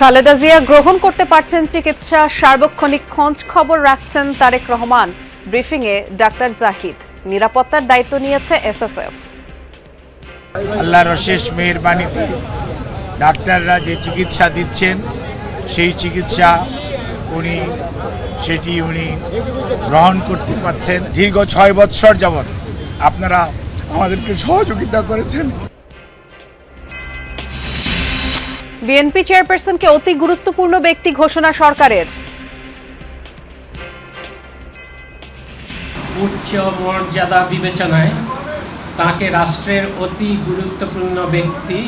খালেদা জিয়া গ্রহণ করতে পারছেন চিকিৎসা, সার্বক্ষণিক খোঁজ খবর রাখছেন তারেক রহমান। ব্রিফিংয়ে ডাক্তার জাহিদ। নিরাপত্তার দায়িত্ব নিয়েছে এসএসএফ। আল্লাহর অশেষ মেহরবানিতে ডাক্তাররা যে চিকিৎসা দিচ্ছেন, সেই চিকিৎসা উনি, সেটি উনি গ্রহণ করতে পারছেন। দীর্ঘ ছয় বৎসর যাবৎ আপনারা আমাদেরকে সহযোগিতা করেছেন। বিএনপি চেয়ারপারসনকে অতি গুরুত্বপূর্ণ ব্যক্তি ঘোষণা সরকারের। উচ্চ মর্যাদা বিবেচনায় তাকে রাষ্ট্রের অতি গুরুত্বপূর্ণ ব্যক্তি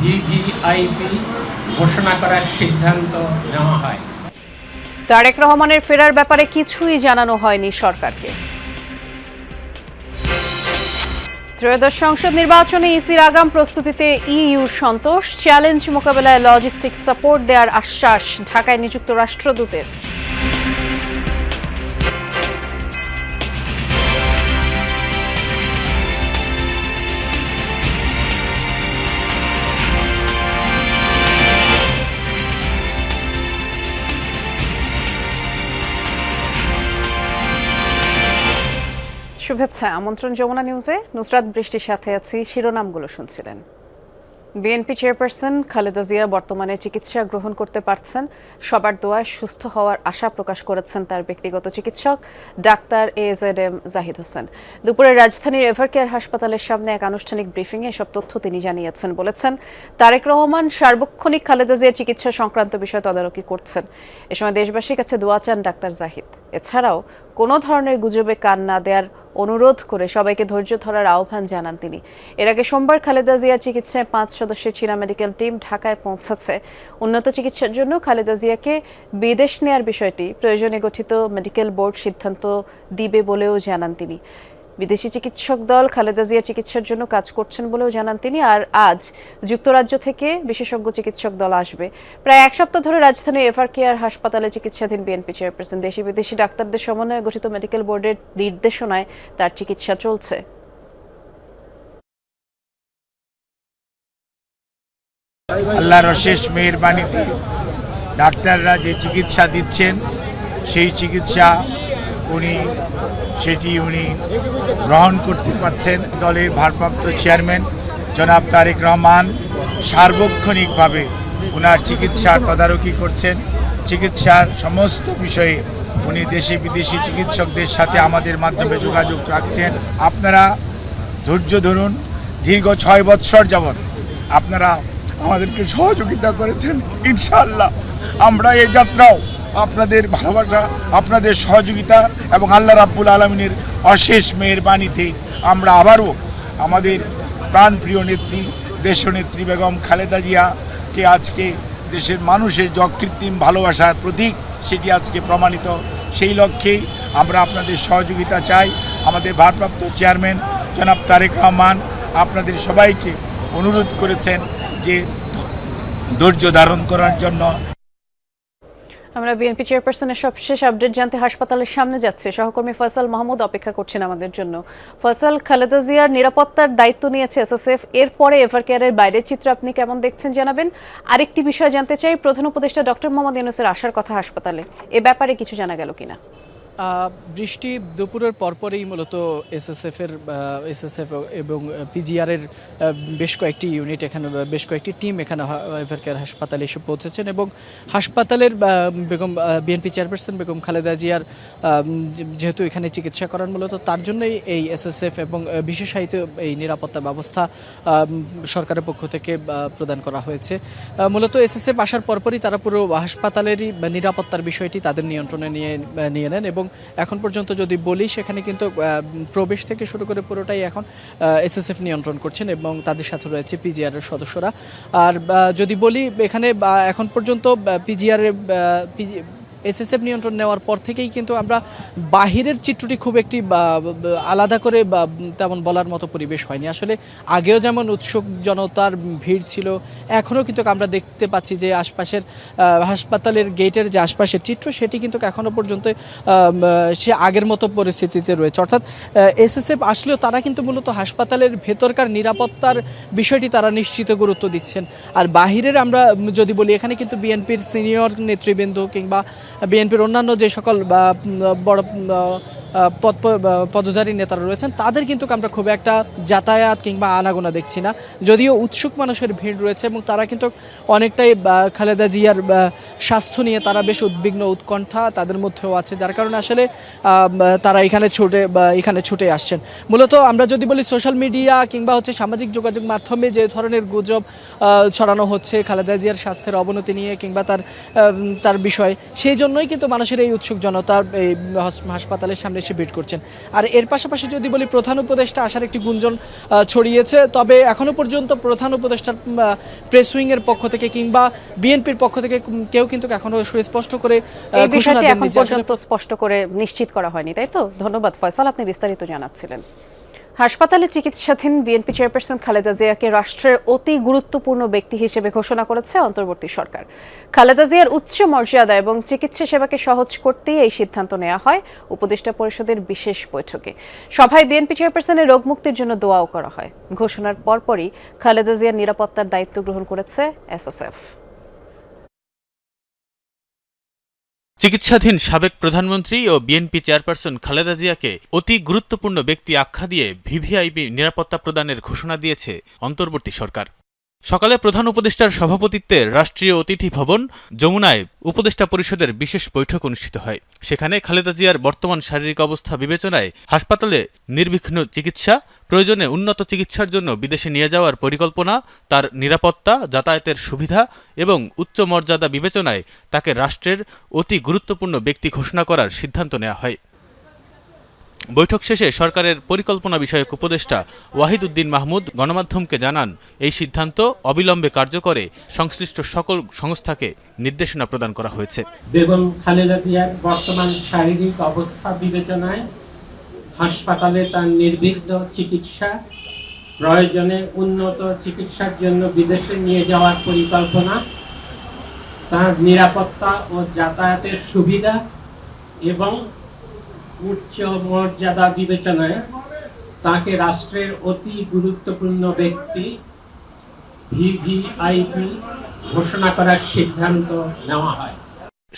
ভিভিআইপি ঘোষণা করার সিদ্ধান্ত নেওয়া হয়। তারেক রহমানের ফেরার ব্যাপারে কিছুই জানানো হয়নি সরকারকে। ত্রয়োদশ সংসদ নির্বাচনে ইসির আগাম প্রস্তুতিতে ইইউর সন্তোষ। চ্যালেঞ্জ মোকাবেলায় লজিস্টিক সাপোর্ট দেওয়ার আশ্বাস ঢাকায় নিযুক্ত রাষ্ট্রদূতের। শুভেচ্ছা। আমন্ত্রণ যমুনা নিউজে। নুসরাত বৃষ্টির সাথে আছি, শিরোনামগুলো শুনছিলেন। বিএনপি চেয়ারপারসন খালেদা জিয়া বর্তমানে চিকিৎসা গ্রহণ করতে পারছেন। সবার দোয়ায় সুস্থ হওয়ার আশা প্রকাশ করেছেন তার ব্যক্তিগত চিকিৎসক, doctor A Z M Zahid Hossain. দুপুরে রাজধানীর এভারকেয়ার হাসপাতালের সামনে এক আনুষ্ঠানিক ব্রিফিংয়ে এসব তথ্য তিনি জানিয়েছেন, বলেছেন, তারেক রহমান সার্বক্ষণিক খালেদা জিয়ার চিকিৎসা সংক্রান্ত বিষয় তদারকি করছেন। এ সময় দেশবাসীর কাছে দোয়া চান ডাক্তার জাহিদ। এছাড়াও কোনো ধরনের গুজবে কান না দেওয়ার অনুরোধ করে সবাইকে ধৈর্য ধরার আহ্বান জানান তিনি। এর আগে সোমবার খালেদা জিয়া চিকিৎসায় পাঁচ সদস্যের চীনা মেডিকেল টিম ঢাকায় পৌঁছাচ্ছে উন্নত চিকিৎসার জন্য খালেদা জিয়াকে বিদেশ নেয়ার বিষয়টি প্রয়োজনে গঠিত মেডিকেল বোর্ড সিদ্ধান্ত দিবে বলেও জানান তিনি। বিদেশি চিকিৎসক দল খালেদা জিয়া চিকিৎসার জন্য কাজ করছেন বলেও জানান তিনি, আর আজ যুক্তরাজ্য থেকে বিশেষজ্ঞ চিকিৎসক দল আসবে। প্রায় এক সপ্তাহ ধরে রাজধানী এভার কেয়ার হাসপাতালে চিকিৎসাধীন বিএনপি চেয়ারপারসন। দেশি বিদেশি ডাক্তারদের সমন্বয়ে গঠিত মেডিকেল বোর্ডের নির্দেশনায় তার চিকিৎসা চলছে। আল্লাহর অশেষ মেহরবানিতে ডাক্তাররা যে চিকিৎসা দিচ্ছেন, সেই চিকিৎসা উনি, সেটি উনি গ্রহণ করতে পারছেন দলের ভারপ্রাপ্ত চেয়ারম্যান জনাব তারেক রহমান। সার্বক্ষণিকভাবে ওনার চিকিৎসার তদারকি করছেন। চিকিৎসার সমস্ত বিষয়ে উনি দেশি বিদেশি চিকিৎসকদের সাথে আমাদের মাধ্যমে যোগাযোগ রাখছেন। আপনারা ধৈর্য ধরুন, দীর্ঘ ছয় বৎসর যাবৎ আপনারা আমাদেরকে সহযোগিতা করেছেন। ইনশাআল্লাহ, আমরা এই যাত্রাও আপনাদের ভালোবাসা, আপনাদের সহযোগিতা এবং আল্লাহ রাব্বুল আলমিনের অশেষ মেহরবানিতে আমরা আবারও আমাদের প্রাণপ্রিয় নেত্রী, দেশনেত্রী বেগম খালেদা জিয়াকে আজকে দেশের মানুষের যকৃত্রিম ভালোবাসার প্রতীক সেটি আজকে প্রমাণিত। সেই লক্ষ্যেই আমরা আপনাদের সহযোগিতা চাই। আমাদের ভারপ্রাপ্ত চেয়ারম্যান জনাব তারেক রহমান আপনাদের সবাইকে অনুরোধ করেছেন যে ধৈর্য ধারণ করার জন্য আমরা বিএনপি চেয়ারপারসনের সবশেষ আপডেট জানতে হাসপাতালের সামনে যাচ্ছে। সহকর্মী ফয়সাল মাহমুদ অপেক্ষা করছেন আমাদের জন্য। ফয়সাল, খালেদা জিয়ার নিরাপত্তার দায়িত্ব নিয়েছে এসএসএফ এরপরে এভার কেয়ারের বাইরের চিত্র আপনি কেমন দেখছেন জানাবেন। আরেকটি বিষয় জানতে চাই, প্রধান উপদেষ্টা ডক্টর মোহাম্মদ ইউনুসের আসার কথা হাসপাতালে। এ ব্যাপারে কিছু জানা গেল কিনা? বৃষ্টি দুপুরের পরপরেই মূলত এসএসএফ এর এসএসএফ এবং পিজিআর এর আহ, বেশ কয়েকটি ইউনিট এখানে বেশ কয়েকটি টিম এখানে এভারকেয়ার হাসপাতালে এসে পৌঁছেছেন এবং হাসপাতালের বেগম বিএনপি চেয়ারপারসন বেগম খালেদা জিয়ার যেহেতু এখানে চিকিৎসা করান মূলত তার জন্যই এই এসএসএফ এবং বিশেষায়িত এই নিরাপত্তা ব্যবস্থা সরকারের পক্ষ থেকে প্রদান করা হয়েছে। মূলত এসএসএফ আসার পরপরই তারা পুরো হাসপাতালেরই নিরাপত্তার বিষয়টি তাদের নিয়ন্ত্রণে নিয়ে নিয়ে নেন এবং এখন পর্যন্ত যদি বলি, সেখানে কিন্তু প্রবেশ থেকে শুরু করে পুরোটাই এখন এসএসএফ নিয়ন্ত্রণ করছেন এবং তাদের সাথে রয়েছে পিজিআর এর সদস্যরা। আর যদি বলি, এখানে এখন পর্যন্ত পিজিআর এসএসএফ নিয়ন্ত্রণ নেওয়ার পর থেকেই কিন্তু আমরা বাহিরের চিত্রটি খুব একটি আলাদা করে তেমন বলার মতো পরিবেশ হয়নি। আসলে আগেও যেমন উৎসুক জনতার ভিড় ছিল, এখনও কিন্তু আমরা দেখতে পাচ্ছি যে আশপাশের হাসপাতালের গেটের যে আশপাশের চিত্র, সেটি কিন্তু এখনও পর্যন্ত সে আগের মতো পরিস্থিতিতে রয়েছে। অর্থাৎ এসএসএফ আসলেও তারা কিন্তু মূলত হাসপাতালের ভেতরকার নিরাপত্তার বিষয়টি তারা নিশ্চিত গুরুত্ব দিচ্ছেন। আর বাহিরের আমরা যদি বলি, এখানে কিন্তু বিএনপির সিনিয়র নেতৃবৃন্দ কিংবা বিএনপির অন্যান্য যে সকল বড় পদ পদধারী নেতারা রয়েছেন, তাদের কিন্তু আমরা খুব একটা যাতায়াত কিংবা আনাগোনা দেখছি না। যদিও উৎসুক মানুষের ভিড় রয়েছে এবং তারা কিন্তু অনেকটাই খালেদা জিয়ার স্বাস্থ্য নিয়ে তারা বেশ উদ্বিগ্ন, উৎকণ্ঠা তাদের মধ্যেও আছে, যার কারণে আসলে তারা এখানে ছুটে এখানে ছুটে আসছেন। মূলত আমরা যদি বলি সোশ্যাল মিডিয়া কিংবা হচ্ছে সামাজিক যোগাযোগ মাধ্যমে যে ধরনের গুজব ছড়ানো হচ্ছে খালেদা জিয়ার স্বাস্থ্যের অবনতি নিয়ে কিংবা তার তার বিষয়, সেই জন্যই কিন্তু মানুষের এই উৎসুক জনতা এই হাসপাতালের সামনে এসে ভিড় করছেন। আর এর পাশাপাশি যদি বলি প্রধান উপদেষ্টা আসার একটি গুঞ্জন ছড়িয়েছে। তবে এখনও পর্যন্ত প্রধান উপদেষ্টার প্রেস উইংয়ের পক্ষ থেকে কিংবা বিএনপির পক্ষ থেকে কেউ কিন্তু এখনও সুস্পষ্ট করে ঘোষণা দেননি। স্পষ্ট করে নিশ্চিত করা হয়নি তাই তো? ধন্যবাদ ফয়সাল আপনি বিস্তারিত জানাচ্ছিলেন। হাসপাতালে চিকিৎসাধীন বিএনপি চেয়ারপারসন খালেদা জিয়াকে রাষ্ট্রের অতি গুরুত্বপূর্ণ ব্যক্তি হিসেবে ঘোষণা করেছে অন্তর্বর্তী সরকার। খালেদা জিয়ার উচ্চ মর্যাদা এবং চিকিৎসা সেবাকে সহজ করতেই এই সিদ্ধান্ত নেওয়া হয় উপদেষ্টা পরিষদের বিশেষ বৈঠকে। সভায় বিএনপি চেয়ারপারসনের রোগ মুক্তির জন্য দোয়াও করা হয়। ঘোষণার পরপরই খালেদা জিয়ার নিরাপত্তার দায়িত্ব গ্রহণ করেছে এসএসএফ। চিকিৎসাধীন সাবেক প্রধানমন্ত্রী ও বিএনপি চেয়ারপারসন খালেদা জিয়াকে অতি গুরুত্বপূর্ণ ব্যক্তি আখ্যা দিয়ে ভিভিআইপি নিরাপত্তা প্রদানের ঘোষণা দিয়েছে অন্তর্বর্তী সরকার। সকালে প্রধান উপদেষ্টার সভাপতিত্বে রাষ্ট্রীয় অতিথি ভবন, যমুনায় উপদেষ্টা পরিষদের বিশেষ বৈঠক অনুষ্ঠিত হয়। সেখানে খালেদা জিয়ার বর্তমান শারীরিক অবস্থা বিবেচনায় হাসপাতালে নির্বিঘ্ন চিকিৎসা, প্রয়োজনে উন্নত চিকিৎসার জন্য বিদেশে নিয়ে যাওয়ার পরিকল্পনা, তার নিরাপত্তা, যাতায়াতের সুবিধা এবং উচ্চ মর্যাদা বিবেচনায় তাকে রাষ্ট্রের অতি গুরুত্বপূর্ণ ব্যক্তি ঘোষণা করার সিদ্ধান্ত নেওয়া হয়। বৈঠক শেষে সরকারের পরিকল্পনা বিষয়ক উপদেষ্টা ওয়াহিদ উদ্দিন মাহমুদ গণমাধ্যমকে জানান, এই সিদ্ধান্ত অবিলম্বে কার্যকরে সংশ্লিষ্ট সকল সংস্থাকে নির্দেশনা প্রদান করা হয়েছে। বেগম খালেদা জিয়ার বর্তমান শারীরিক অবস্থা বিবেচনায় হাসপাতালে তার নির্বিঘ্ন চিকিৎসা, প্রয়োজনে উন্নত চিকিৎসার জন্য বিদেশে নিয়ে যাওয়ার পরিকল্পনা, তার নিরাপত্তা ও যাতায়াতের সুবিধা এবং উচ্চ মর্যাদা বিবেচনায় তাকে রাষ্ট্রের অতি গুরুত্বপূর্ণ ব্যক্তি ভিভিআইপি ঘোষণা করার সিদ্ধান্ত নেওয়া হয়।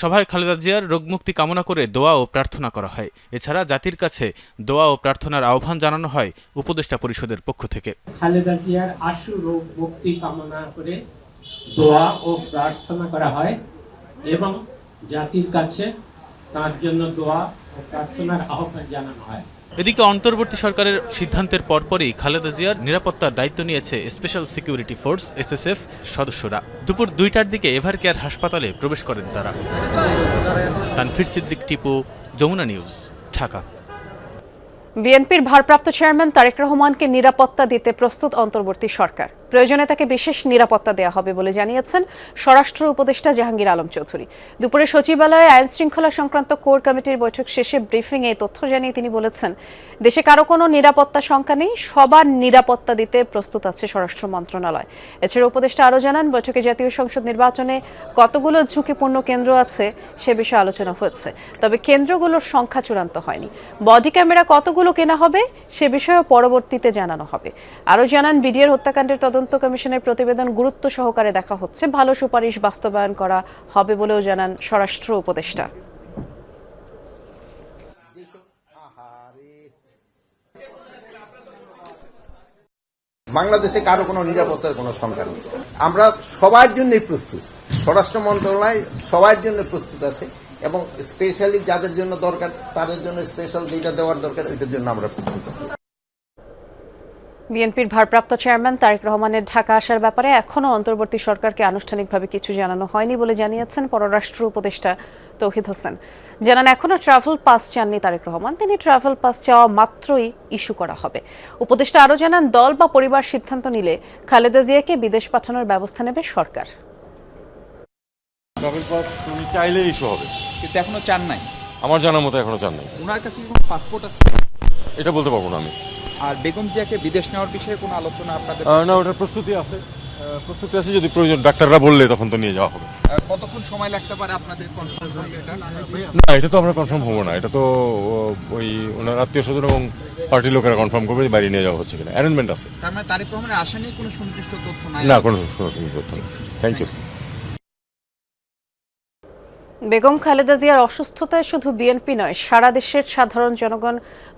সভায় খালেদা জিয়ার রোগমুক্তি কামনা করে দোয়া ও প্রার্থনা করা হয়। এছাড়া জাতির কাছে দোয়া ও প্রার্থনার আহ্বান জানানো হয় উপদেষ্টা পরিষদের পক্ষ থেকে। খালেদা জিয়ার আশু রোগ মুক্তি কামনা করে দোয়া ও প্রার্থনা করা হয় এবং জাতির কাছে তার জন্য দোয়া হয়। এদিকে অন্তর্বর্তী সরকারের সিদ্ধান্তের পরপরই খালেদা জিয়ার নিরাপত্তার দায়িত্ব নিয়েছে স্পেশাল সিকিউরিটি ফোর্স এসএসএফ সদস্যরা। দুপুর দুইটার দিকে এভার কেয়ার হাসপাতালে প্রবেশ করেন তারা। তানফির সিদ্দিক টিপু যমুনা নিউজ ঢাকা। বিএনপির ভারপ্রাপ্ত চেয়ারম্যান তারেক রহমানকে নিরাপত্তা দিতে প্রস্তুত অন্তর্বর্তী সরকার। প্রয়োজনে তাকে বিশেষ নিরাপত্তা দেওয়া হবে বলে জানিয়েছেন স্বরাষ্ট্র উপদেষ্টা জাহাঙ্গীর আলম চৌধুরী। দুপুরে সচিবালয়ে আইন শৃঙ্খলা সংক্রান্ত কোর কমিটির বৈঠক শেষে ব্রিফিং এই তথ্য জানিয়ে তিনি বলেছেন, দেশে কারও কোনো নিরাপত্তা শঙ্কা নেই, সবার নিরাপত্তা দিতে প্রস্তুত আছে স্বরাষ্ট্র মন্ত্রণালয়। এছাড়া উপদেষ্টা আরও জানান, বৈঠকে জাতীয় সংসদ নির্বাচনে কতগুলো ঝুঁকিপূর্ণ কেন্দ্র আছে সে বিষয়ে আলোচনা হয়েছে, তবে কেন্দ্রগুলোর সংখ্যা চূড়ান্ত হয়নি। বডি ক্যামেরা কতগুলো কেনা হবে সে বিষয়েও পরবর্তীতে জানানো হবে। আরও জানান, বিডিআর হত্যাকাণ্ডের তদন্ত কমিশনের প্রতিবেদন গুরুত্ব সহকারে দেখা হচ্ছে। ভালো সুপারিশ বাস্তবায়ন করা হবে বলেও জানান স্বরাষ্ট্র উপদেষ্টা। বাংলাদেশে কারও কোনো নিরাপত্তার কোনো সংখ্যা নেই। আমরা সবার জন্যই প্রস্তুত। স্বরাষ্ট্র মন্ত্রণালয় সবার জন্য প্রস্তুত আছে এবং স্পেশালি যাদের জন্য দরকার, তাদের জন্য স্পেশাল যেটা দেওয়ার দরকার এটার জন্য আমরা প্রস্তুত আছি। বিএনপির ভারপ্রাপ্ত চেয়ারম্যান তারেক রহমানের ঢাকা আসার ব্যাপারে এখনও অন্তর্বর্তী সরকারকে আনুষ্ঠানিকভাবে কিছু জানানো হয়নি বলে জানিয়েছেন পররাষ্ট্র উপদেষ্টা তৌহিদ হোসেন। জানান এখনও ট্রাভেল পাস চাননি তারেক রহমান। তিনি ট্রাভেল পাস চাওয়া মাত্রই ইস্যু করা হবে। উপদেষ্টা আরও জানান দল বা পরিবার সিদ্ধান্ত নিলে খালেদা জিয়াকে বিদেশ পাঠানোর ব্যবস্থা নেবে সরকার। ট্রাভেল পাস উনি চাইলে ইস্যু হবে। কিন্তু এখনও চান নাই। আমার জানার মতো এখনও চান নাই। ওনার কাছে পাসপোর্ট আছে? এটা বলতে পারব না আমি। আর বেগম জিয়াকে বিদেশ নেওয়ার বিষয়ে কোনো আলোচনা আপনাদের না ওটার প্রস্তুতি আছে। প্রস্তুতি আছে যদি প্রয়োজন ডাক্তাররা বললে তখন তো নিয়ে যাওয়া হবে। কতক্ষণ সময় লাগতে পারে আপনাদের কনফার্ম না এটা তো আমরা কনফার্ম হব না। এটা তো ওই ওনার আত্মীয় স্বজন এবং পার্টির লোকেরা কনফার্ম করবে যে বাড়ি নিয়ে যাওয়া হচ্ছে কিনা। অ্যারেঞ্জমেন্ট আছে। তার মানে তারিক রহমানের আশা নিয়ে কোনো সুনির্দিষ্ট তথ্য নাই? না কোনো কোনো তথ্য থ্যাংক ইউ বেগম খালেদা জিয়ার অসুস্থতায় শুধু বিএনপি নয়, সারা দেশের সাধারণ জনগণ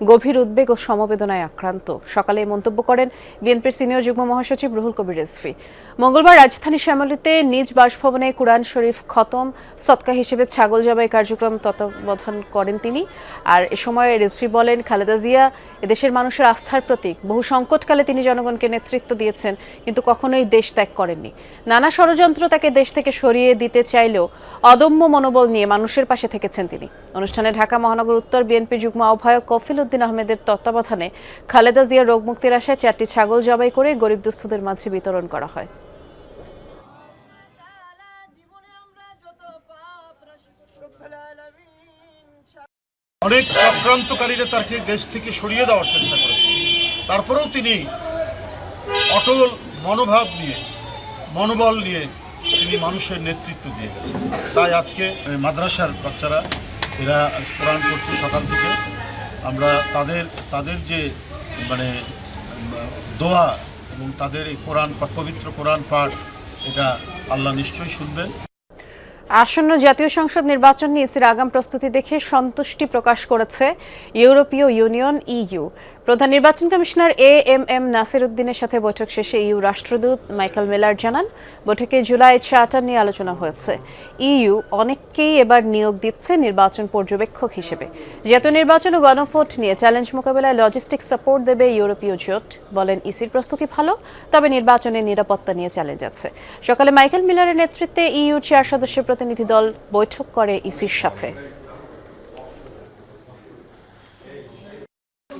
গভীর উদ্বেগ ও সমবেদনায় আক্রান্ত। সকালে মন্তব্য করেন বিএনপির সিনিয়র যুগ্ম মহাসচিব রুহুল কবির রিজভী মঙ্গলবার রাজধানী শ্যামলীতে নিজ বাসভবনে কুরআন শরীফ খতম সৎকা হিসেবে ছাগল জবাই কার্যক্রম তত্ত্বাবধান করেন তিনি। আর এ সময় রিজভী বলেন, খালেদা জিয়া এদেশের মানুষের আস্থার প্রতীক। বহু সংকটকালে তিনি জনগণকে নেতৃত্ব দিয়েছেন, কিন্তু কখনোই দেশ ত্যাগ করেননি। নানা ষড়যন্ত্র তাকে দেশ থেকে সরিয়ে দিতে চাইলেও অদম্য মনোবল নিয়ে মানুষের পাশে থেকেছেন তিনি। অনুষ্ঠানে ঢাকা মহানগর উত্তর বিএনপি যুগ্ম আহ্বায়ক কফিল উদ্দিন আহমেদের তত্ত্বাবধানে খালেদা জিয়ার রোগ মুক্তির আশায় চারটি ছাগল জবাই করে গরিব দুস্থদের মাঝে বিতরণ করা হয়। অনেক চক্রান্তকারীরা তাকে দেশ থেকে সরিয়ে দেওয়ার চেষ্টা করেছে। তারপরেও তিনি অটল মনোভাব নিয়ে, মনোবল নিয়ে তিনি মানুষের নেতৃত্ব দিয়ে গেছেন। তাই আজকে মাদ্রাসার বাচ্চারা, এরা কোরআন করছে সকাল থেকে। আমরা তাদের তাদের যে মানে দোয়া এবং তাদের এই কোরআন পাঠ, পবিত্র কোরআন পাঠ, এটা আল্লাহ নিশ্চয়ই শুনবেন। আসন্ন জাতীয় সংসদ নির্বাচন নিয়ে ইসির আগাম প্রস্তুতি দেখে সন্তুষ্টি প্রকাশ করেছে ইউরোপীয় ইউনিয়ন ইইউ। প্রধান নির্বাচন commissioner A M M Nasir উদ্দিনের সাথে বৈঠক শেষে ইউ রাষ্ট্রদূত মাইকেল মেলার জানান, বৈঠকে জুলাই চার্টার নিয়ে আলোচনা হয়েছে। ইইউ অনেককেই এবার নিয়োগ দিচ্ছে নির্বাচন পর্যবেক্ষক হিসেবে। জাতীয় নির্বাচন ও গণভোট নিয়ে চ্যালেঞ্জ মোকাবেলায় লজিস্টিক সাপোর্ট দেবে ইউরোপীয় জোট, বলেন ইসির প্রস্তুতি ভালো, তবে নির্বাচনের নিরাপত্তা নিয়ে চ্যালেঞ্জ আছে। সকালে মাইকেল মিলারের নেতৃত্বে ইইউ চার সদস্যের প্রতিনিধি দল বৈঠক করে ইসির সাথে।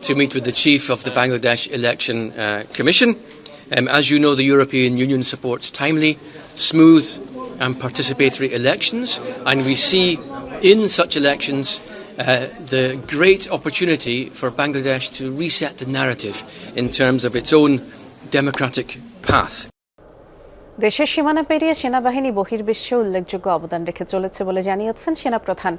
To meet with the chief of the Bangladesh Election uh, Commission. Um, as you know, the European Union supports timely, smooth, and participatory elections, and we see in such elections uh, the great opportunity for Bangladesh to reset the narrative in terms of its own democratic path. দেশের সীমানা পেরিয়ে সেনাবাহিনী বহির্বিশ্বে উল্লেখযোগ্য অবদান রেখে চলেছে বলে জানিয়েছেন সেনাপ্রধান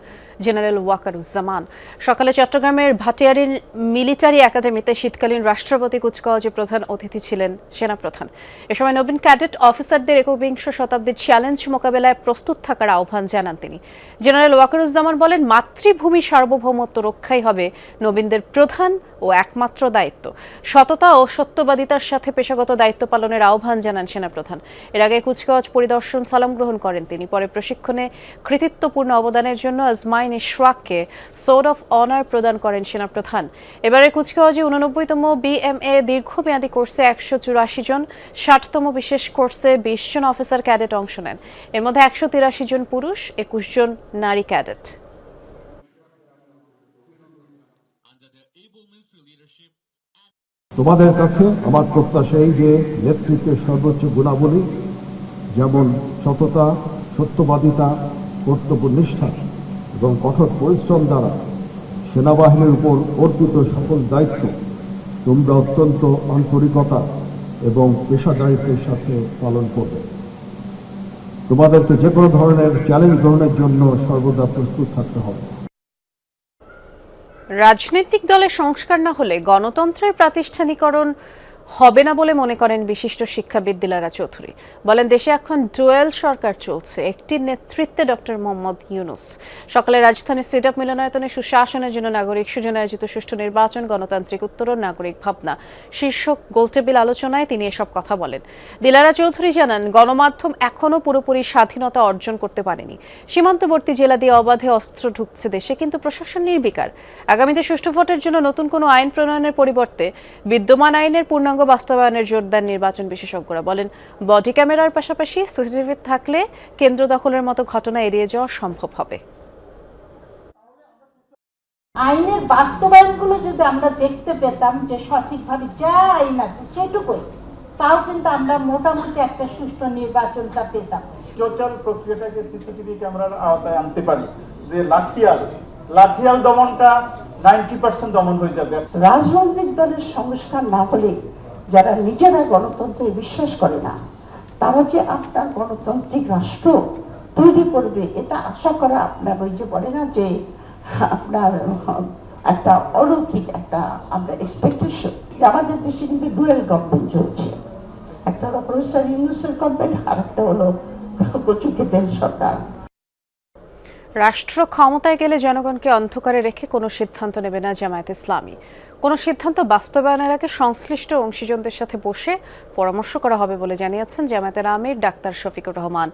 জেনারেল ওয়াকারুজ্জামান। সকালে চট্টগ্রামের ভাটিয়ারির মিলিটারি একাডেমিতে শীতকালীন রাষ্ট্রপতি কুচকাওয়াজে প্রধান অতিথি ছিলেন সেনাপ্রধান। এ সময় নবীন ক্যাডেট অফিসারদের একবিংশ শতাব্দীর চ্যালেঞ্জ মোকাবেলায় প্রস্তুত থাকার আহ্বান জানান তিনি। জেনারেল ওয়াকারুজ্জামান বলেন, মাতৃভূমি সার্বভৌমত্ব রক্ষাই হবে নবীনদের প্রধান ও একমাত্র দায়িত্ব। সততা ও সত্যবাদিতার সাথে পেশাগত দায়িত্ব পালনের আহ্বান জানান সেনাপ্রধান। এর আগে কুচকাওয়াজ পরিদর্শন সালাম গ্রহণ করেন তিনি। পরে প্রশিক্ষণে কৃতিত্বপূর্ণ অবদানের জন্য আজমাইন ইশরাককে সোর্ড অফ অনার প্রদান করেন সেনাপ্রধান। এবারে কুচকাওয়াজে উননব্বইতম বিএমএ দীর্ঘমেয়াদী কোর্সে একশো চুরাশি জন, ষাটতম বিশেষ কোর্সে বিশ জন অফিসার ক্যাডেট অংশ নেন। এর মধ্যে একশো তিরাশি জন পুরুষ, একুশ জন নারী ক্যাডেট। তোমাদের কাছে আমার প্রত্যাশা এই যে নেতৃত্বের সর্বোচ্চ গুণাবলী যেমন সততা, সত্যবাদিতা কর্তব্যনিষ্ঠা এবং কঠোর পরিশ্রম দ্বারা সেনাবাহিনীর উপর অর্পিত সকল দায়িত্ব তোমরা অত্যন্ত আন্তরিকতা এবং পেশাদারিত্বের সাথে পালন করবে। তোমাদেরকে যে কোনো ধরনের চ্যালেঞ্জ গ্রহণের জন্য সর্বদা প্রস্তুত থাকতে হবে। রাজনৈতিক দলের সংস্কার না হলে গণতন্ত্রের প্রাতিষ্ঠানিকরণ হবে না বলে মনে করেন বিশিষ্ট শিক্ষাবিদ দিলারা চৌধুরী। বলেন, দেশে এখন ডুয়েল সরকার চলছে। একটি নেতৃত্বে ডক্টর মোহাম্মদ ইউনুস। সকালে রাজধানীর আপ মিলনায়তনে সুশাসনের জন্য নাগরিক সুজন আয়োজিত সুষ্ঠু নির্বাচন, গণতান্ত্রিক উত্তরণ, নাগরিক ভাবনা, শীর্ষক গোলটেবিল আলোচনায় তিনি এসব কথা বলেন। দিলারা চৌধুরী জানান, গণমাধ্যম এখনও পুরোপুরি স্বাধীনতা অর্জন করতে পারেনি। সীমান্তবর্তী জেলা দিয়ে অবাধে অস্ত্র ঢুকছে দেশে, কিন্তু প্রশাসন নির্বিকার। আগামীতে সুষ্ঠু ভোটের জন্য নতুন কোনো আইন প্রণয়নের পরিবর্তে বিদ্যমান আইনের পূর্ণাঙ্গ বাস্তবায়নের জোর দেন নির্বাচন বিশেষজ্ঞরা বলেন বডি ক্যামেরার পাশাপাশি সিসিটিভি থাকলে কেন্দ্র দখলের মতো ঘটনা এড়িয়ে যাওয়া সম্ভব হবে। আইনের বাস্তবায়নগুলো যদি আমরা দেখতে পেতাম যে সঠিকভাবে যা আইন আছে সেটুকুই তাও কিন্তু আমরা মোটামুটি একটা সুষ্ঠু নির্বাচনটা পেতাম। টোটাল প্রক্রিয়াটাকে সিসিটিভি ক্যামেরার আওতায় আনতে পারি যে লাঠিয়াল লাঠিয়াল দমনটা নাইনটি পার্সেন্ট দমন হয়ে যাবে। রাজনৈতিক দলের সংস্কার না হলে যারা নিজেরা গণতন্ত্রে বিশ্বাস করে না, তারা যে আপনার গণতান্ত্রিক রাষ্ট্র তৈরি করবে, এটা আশা করা আপনার ওই যে বলে না যে আপনার একটা অলৌকিক একটা আমরা এক্সপেকটেশন যে আমাদের দেশে কিন্তু ডুয়েল গভর্নমেন্ট চলছে। একটা হলো প্রফেসর ইউনুসের গভর্নমেন্ট আর একটা হলো কচুকে দেশ সরকার। রাষ্ট্র ক্ষমতায় গেলে জনগণকে অন্ধকারে রেখে কোনো সিদ্ধান্ত নেবে না জামায়াত ইসলামী। কোনো সিদ্ধান্ত বাস্তবায়নের আগে সংশ্লিষ্ট অংশীজনদের সাথে বসে পরামর্শ করা হবে বলে জানিয়েছেন জামায়াতের আমির ডাক্তার শফিকুর রহমান।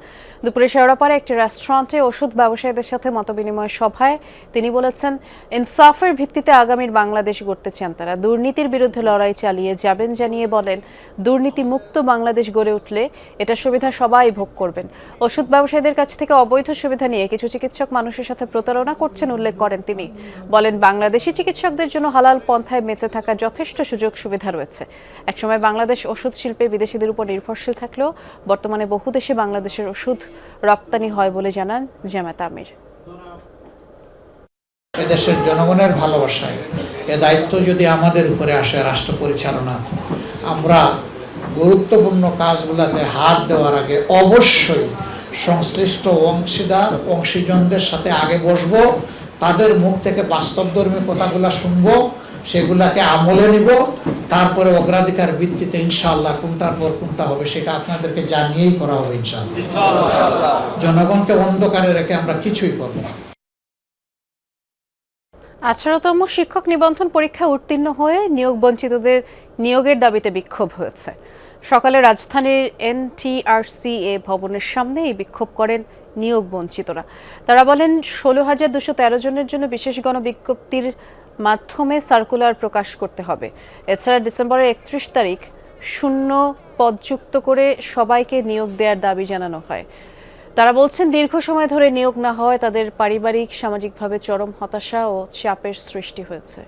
দুপুরে শেওড়াপাড়ে একটি রেস্টুরেন্টে ওষুধ ব্যবসায়ীদের সাথে মতবিনিময় সভায় তিনি বলেছেন, ইনসাফের ভিত্তিতে আগামীর বাংলাদেশ গড়তে চান তারা। দুর্নীতির বিরুদ্ধে লড়াই চালিয়ে যাবেন জানিয়ে বলেন দুর্নীতি মুক্ত বাংলাদেশ গড়ে উঠলে এটা সুবিধা সবাই ভোগ করবেন। ওষুধ ব্যবসায়ীদের কাছ থেকে অবৈধ সুবিধা নিয়ে কিছু চিকিৎসক মানুষের সাথে প্রতারণা করছেন, উল্লেখ করেন তিনি। বলেন, বাংলাদেশি চিকিৎসকদের জন্য হালাল পন্থায় বেঁচে থাকার যথেষ্ট সুযোগ সুবিধা রয়েছে। একসময় বাংলাদেশ ওষুধ শিল্পে বিদেশিদের উপর নির্ভরশীল থাকলেও বর্তমানে বহু দেশে বাংলাদেশের ওষুধ রপ্তানি হয় বলে জানান জামাত আমির। এদেশের জনগণের ভালোবাসায়, এ দায়িত্ব যদি আমাদের উপরে আসে রাষ্ট্র পরিচালনা, আমরা গুরুত্বপূর্ণ কাজগুলোতে হাত দেওয়ার আগে অবশ্যই সংশ্লিষ্ট অংশীদার, অংশীজনদের সাথে আগে বসবো, তাদের মুখ থেকে বাস্তবধর্মী কথাগুলো শুনব সেগুলাকে আমলে নিব তারপরে অগ্রাধিকার ভিত্তিতে ইনশাআল্লাহ কোনটার পর কোনটা হবে সেটা আপনাদেরকে জানিয়েই করা হবে ইনশাআল্লাহ। জনগণকে অন্ধকারে রেখে আমরা কিছুই করব না। আঠারোতম শিক্ষক নিবন্ধন পরীক্ষা উত্তীর্ণ হয়ে নিয়োগ বঞ্চিতদের নিয়োগের দাবিতে বিক্ষোভ হয়েছে। সকালে রাজধানীর এনটিআরসিএ ভবনের সামনে এই বিক্ষোভ করেন নিয়োগ বঞ্চিতরা তারা বলেন ষোলো হাজার দুশো তেরো জনের জন্য বিশেষ গণবিজ্ঞপ্তির মাধ্যমে সার্কুলার প্রকাশ করতে হবে। এছাড়া ডিসেম্বরের একত্রিশ তারিখ শূন্য পদযুক্ত করে সবাইকে নিয়োগ দেওয়ার দাবি জানানো হয়। তারা বলছেন, দীর্ঘ সময় ধরে নিয়োগ না হওয়ায় তাদের পারিবারিক, সামাজিকভাবে চরম হতাশা ও চাপের সৃষ্টি হয়েছে।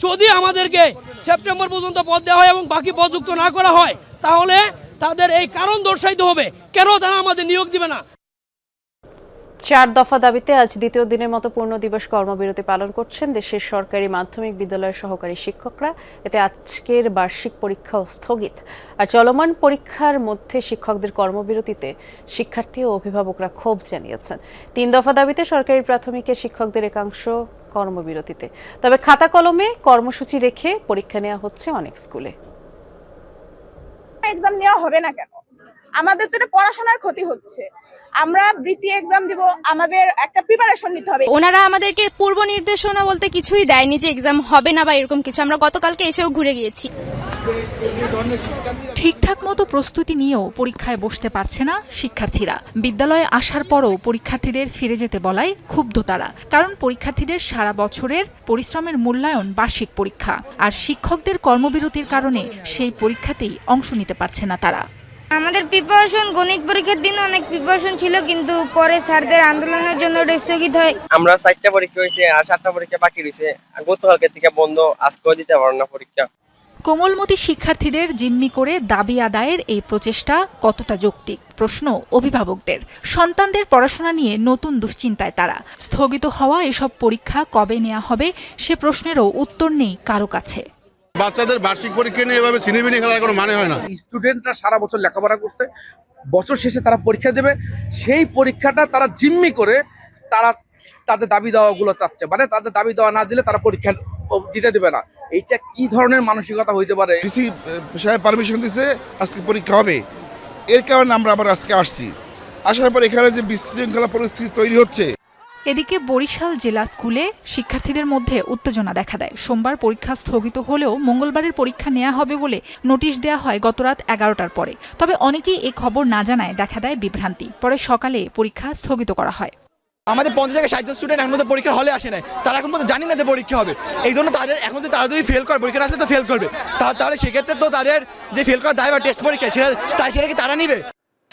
যদি আমাদেরকে সেপ্টেম্বর পর্যন্ত পদ দেওয়া হয় এবং বাকি পদযুক্ত না করা হয়, তাহলে তাদের এই কারণ দর্শাইতে হবে। কেন তারা আমাদের নিয়োগ দিবে না? চার দফা দাবিতে আজ দ্বিতীয় দিনের মতো পূর্ণ দিবস কর্মবিরতি পালন করছেন দেশের সরকারি মাধ্যমিক বিদ্যালয়ের সহকারী শিক্ষকরা। এতে আজকের বার্ষিক পরীক্ষাও স্থগিত। আর চলমান পরীক্ষার মধ্যে শিক্ষকদের কর্মবিরতিতে শিক্ষার্থী ও অভিভাবকরা ক্ষোভ জানিয়েছেন। তিন দফা দাবিতে সরকারি প্রাথমিকের শিক্ষকদের একাংশ কর্মবিরতিতে। তবে খাতা কলমে কর্মসূচি রেখে পরীক্ষা নেওয়া হচ্ছে অনেক স্কুলে। এক্সাম নেওয়া হবে না কেন? আমাদের তো এটা পড়াশোনার ক্ষতি হচ্ছে। আমরা বৃত্তি এক্সাম দিব আমাদের একটা প্রিপারেশন নিতে হবে। ওনারা আমাদেরকে পূর্ব নির্দেশনা বলতে কিছুই দেয়নি যে এক্সাম হবে না বা এরকম কিছু। আমরা গতকালকে এসেও ঘুরে গিয়েছি। ঠিকঠাক মতো প্রস্তুতি নিয়েও পরীক্ষায় বসতে পারছে না শিক্ষার্থীরা। বিদ্যালয়ে আসার পরও পরীক্ষার্থীদের ফিরে যেতে বলায় ক্ষুব্ধ তারা। কারণ পরীক্ষার্থীদের সারা বছরের পরিশ্রমের মূল্যায়ন বার্ষিক পরীক্ষা। আর শিক্ষকদের কর্মবিরতির কারণে সেই পরীক্ষাতেই অংশ নিতে পারছে না তারা। আমাদের প্রিপারেশন গণিত পরীক্ষার দিন অনেক প্রিপারেশন ছিল কিন্তু পরে স্যারদের আন্দোলনের জন্য ওটা স্থগিত হয়। আমরা চারটা পরীক্ষা হয়েছে আর সাতটা পরীক্ষা বাকি রয়েছে। গতকালকে থেকে বন্ধ আজকেও দিতে পারব না পরীক্ষা। কোমলমতি শিক্ষার্থীদের জিম্মি করে দাবি আদায়ের এই প্রচেষ্টা কতটা যৌক্তিক? প্রশ্ন অভিভাবকদের। সন্তানদের পড়াশোনা নিয়ে নতুন দুশ্চিন্তায় তারা। স্থগিত হওয়া এসব পরীক্ষা কবে নেওয়া হবে সে প্রশ্নেরও উত্তর নেই কারও কাছে। বাচ্চাদের বার্ষিক পরীক্ষা নিয়ে এভাবে ছিনিবিনি খেলার কোনো মানে হয় না। স্টুডেন্টরা সারা বছর লেখাপড়া করছে। বছর শেষে তারা পরীক্ষা দেবে। সেই পরীক্ষাটা তারা জিম্মি করে তারা তাদের দাবি দেওয়াগুলো চাচ্ছে। মানে তাদের দাবি দেওয়া না দিলে তারা পরীক্ষা দিতে দেবে না। এইটা কি ধরনের মানসিকতা হইতে পারে? ডিসি সাহেব পারমিশন দিছে আজকে পরীক্ষা হবে। এর কারণে আমরা আবার আজকে আসছি। আসার পর এখানে যে বিশৃঙ্খলা পরিস্থিতি তৈরি হচ্ছে এদিকে বরিশাল জেলা স্কুলে শিক্ষার্থীদের মধ্যে উত্তেজনা দেখা দেয়। সোমবার পরীক্ষা স্থগিত হলেও মঙ্গলবারের পরীক্ষা নেওয়া হবে বলে নোটিশ দেওয়া হয় গতরাত এগারোটার পরে। তবে অনেকেই এ খবর না জানায় দেখা দেয় বিভ্রান্তি। পরে সকালে পরীক্ষা স্থগিত করা হয়। আমাদের পঞ্চাশ থেকে ষাট স্টুডেন্ট এখন মধ্যে পরীক্ষা হলে আসে নাই। তারা এখন পর্যন্ত জানি না যে পরীক্ষা হবে। এই জন্য তাদের এখন যে তারা যদি ফেল করে, পরীক্ষা আসলে তো ফেল করবে। তাহলে সেক্ষেত্রে তো তাদের যে ফেল করার দায় বা টেস্ট পরীক্ষা, সেটা সেটা কি তারা নিবে?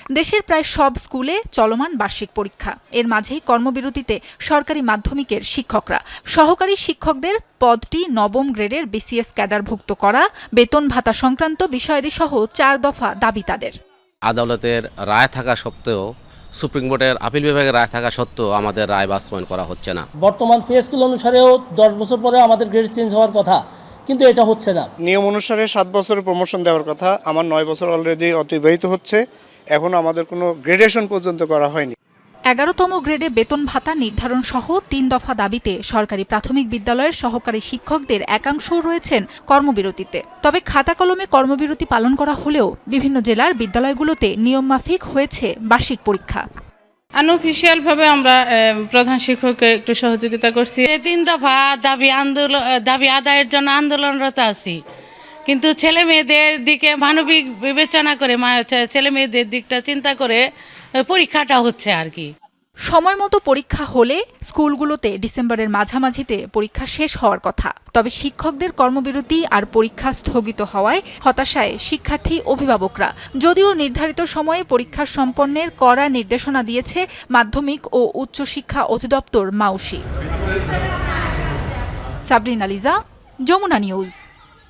দেশের প্রায় সব স্কুলে চলমান বার্ষিক পরীক্ষা। এর মাঝেই কর্মবিরতিতে সরকারি মাধ্যমিকের শিক্ষকরা। সহকারী শিক্ষকদের পদটি নবম গ্রেডের বিসিএস ক্যাডারভুক্ত করা বেতন ভাতা সংক্রান্ত বিষয়াদি সহ চার দফা দাবি তাদের। আদালতের রায় থাকা সত্ত্বেও সুপ্রিম কোর্টের আপিল বিভাগের রায় থাকা সত্ত্বেও আমাদের রায় বাস্তবায়ন করা হচ্ছে না। বর্তমান পে স্কেল অনুসারেও দশ বছর পরে আমাদের গ্রেড চেঞ্জ হওয়ার কথা কিন্তু এটা হচ্ছে না। নিয়ম অনুসারে সাত বছরের প্রমোশন দেওয়ার কথা আমার নয় বছর অলরেডি অতিবাহিত হচ্ছে। এখন আমাদের কোনো গ্রেডেশন পর্যন্ত করা হয়নি। এগারোতম গ্রেডে বেতন ভাতা নির্ধারণ সহ তিন দফা দাবিতে সরকারি প্রাথমিক বিদ্যালয়ের সহকারী শিক্ষকদের একাংশ রয়েছেন কর্মবিরতিতে। তবে খাতা কলমে কর্মবিরতি পালন করা হলেও বিভিন্ন জেলার বিদ্যালয়গুলোতে নিয়মমাফিক হয়েছে বার্ষিক পরীক্ষা। আনঅফিসিয়াল ভাবে আমরা প্রধান শিক্ষককে একটু সহযোগিতা করছি। তিন দফা দাবি আন্দোলন দাবি আদায়ের জন্য আন্দোলনরত আছি। কিন্তু ছেলে মেয়েদের দিকে মানবিক বিবেচনা করে ছেলে মেয়েদের দিকটা চিন্তা করে পরীক্ষাটা হচ্ছে আর কি। সময় মতো পরীক্ষা হলে স্কুলগুলোতে ডিসেম্বরের মাঝামাঝিতে পরীক্ষা শেষ হওয়ার কথা। তবে শিক্ষকদের কর্মবিরতি আর পরীক্ষা স্থগিত হওয়ায় হতাশায় শিক্ষার্থী, অভিভাবকরা। যদিও নির্ধারিত সময়ে পরীক্ষা সম্পন্নের কড়া নির্দেশনা দিয়েছে মাধ্যমিক ও উচ্চশিক্ষা অধিদপ্তর মাউসি। সাবরিন আলিজা, যমুনা নিউজ।